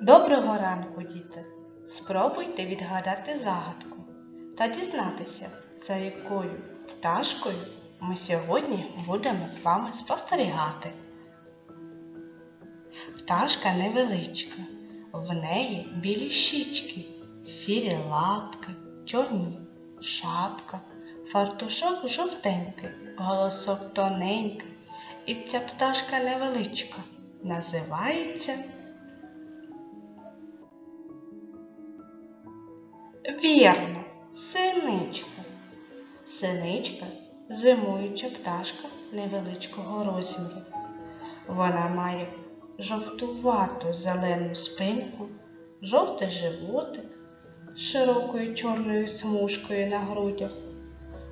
Доброго ранку, діти! Спробуйте відгадати загадку та дізнатися, за якою пташкою ми сьогодні будемо з вами спостерігати. Пташка невеличка, в неї білі щічки, сірі лапки, чорні шапка, фартушок жовтенький, голосок тоненький. І ця пташка невеличка називається. Вірно, синичка. Синичка зимуюча пташка невеличкого розміру. Вона має жовтувату зелену спинку, жовтий животик з широкою чорною смужкою на грудях,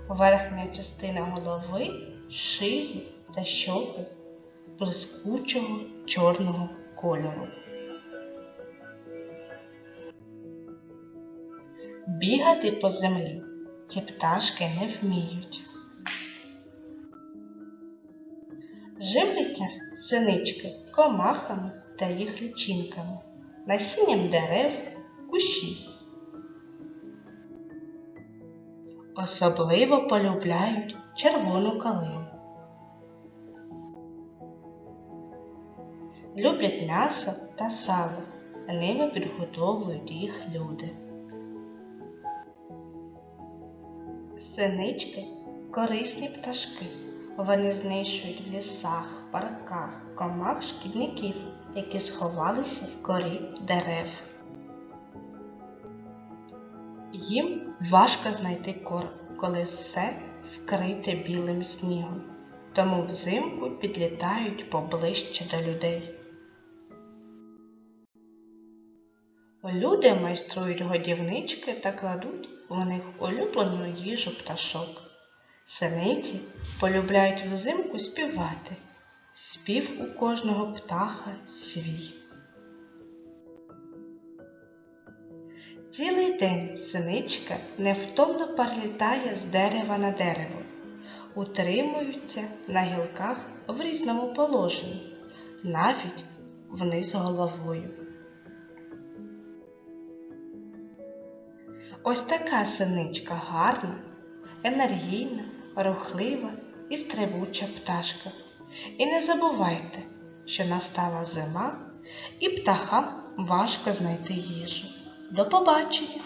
верхня частина голови, шиї та щоки блискучого чорного кольору. Бігати по землі ці пташки не вміють. Живляться синички комахами та їх лічинками, насінням дерев, кущів. Особливо полюбляють червону калину. Люблять м'ясо та сало, ними підготовують їх люди. Синички корисні пташки. Вони знищують в лісах, парках, комах шкідників, які сховалися в корі дерев. Їм важко знайти корм, коли все вкрите білим снігом, тому взимку підлітають поближче до людей. Люди майструють годівнички та кладуть в них улюблену їжу пташок. Синиці полюбляють взимку співати. Спів у кожного птаха свій. Цілий день синичка невтомно перелітає з дерева на дерево, утримуються на гілках в різному положенні, навіть вниз головою. Ось така синичка гарна, енергійна, рухлива і стрибуча пташка. І не забувайте, що настала зима і птахам важко знайти їжу. До побачення!